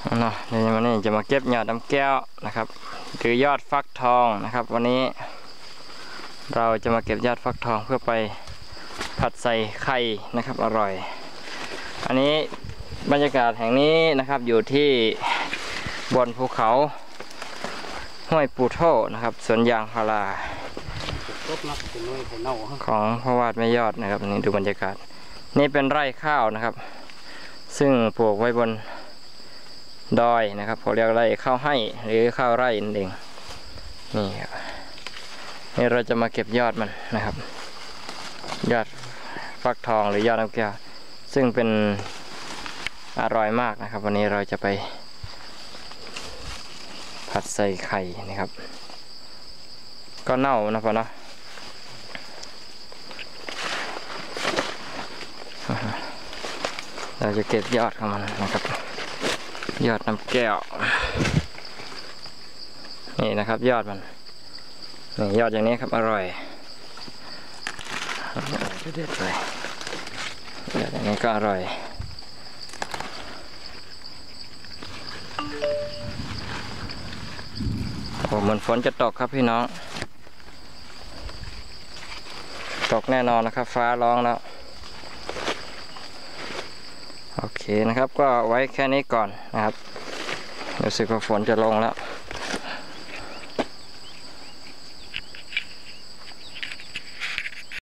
เอาเนาะเดี๋ยววันนี้จะมาเก็บยอดน้ำแก้วนะครับ คือยอดฟักทองนะครับ วันนี้ เราจะมาเก็บยอดฟักทองเพื่อไปผัดใส่ไข่นะครับ อร่อย อันนี้บรรยากาศแห่งนี้นะครับอยู่ที่บนภูเขาห้วยปูโทนะครับสวนยางพาราครบนักเป็นน้อยไข่เน่าฮะของพระวาดแม่ยอดนะครับอันนี่ดูบรรยากาศ นี่เป็นไร่ข้าวนะครับ ซึ่งปลูกไว้บนดอยนะครับเขาเรียกไร่ข้าวให้หรือข้าวไร่นั่นเองนี่ครับนี่เราจะมาเก็บยอดมันนะครับ ยอดฟักทองหรือยอดน้ำแก้วซึ่งเป็นอร่อยมากนะครับ วันนี้เราจะไป ผัดใส่ไข่นะครับ ก็เน่านะพอเนาะ เราจะเก็บยอดของมันนะครับ ยอดน้ำแก้ว นี่นะครับ ยอดมันนี่ยอดอย่างนี้ครับอร่อยเด็ดเลยยอดอย่างนี้ก็อร่อยโอ้เหมือนฝนจะตกครับพี่น้อง ตกแน่นอนนะครับ ฟ้าร้องแล้ว โอเคนะครับก็ไว้แค่นี้ก่อนนะครับรู้สึกว่าฝนจะลงแล้ว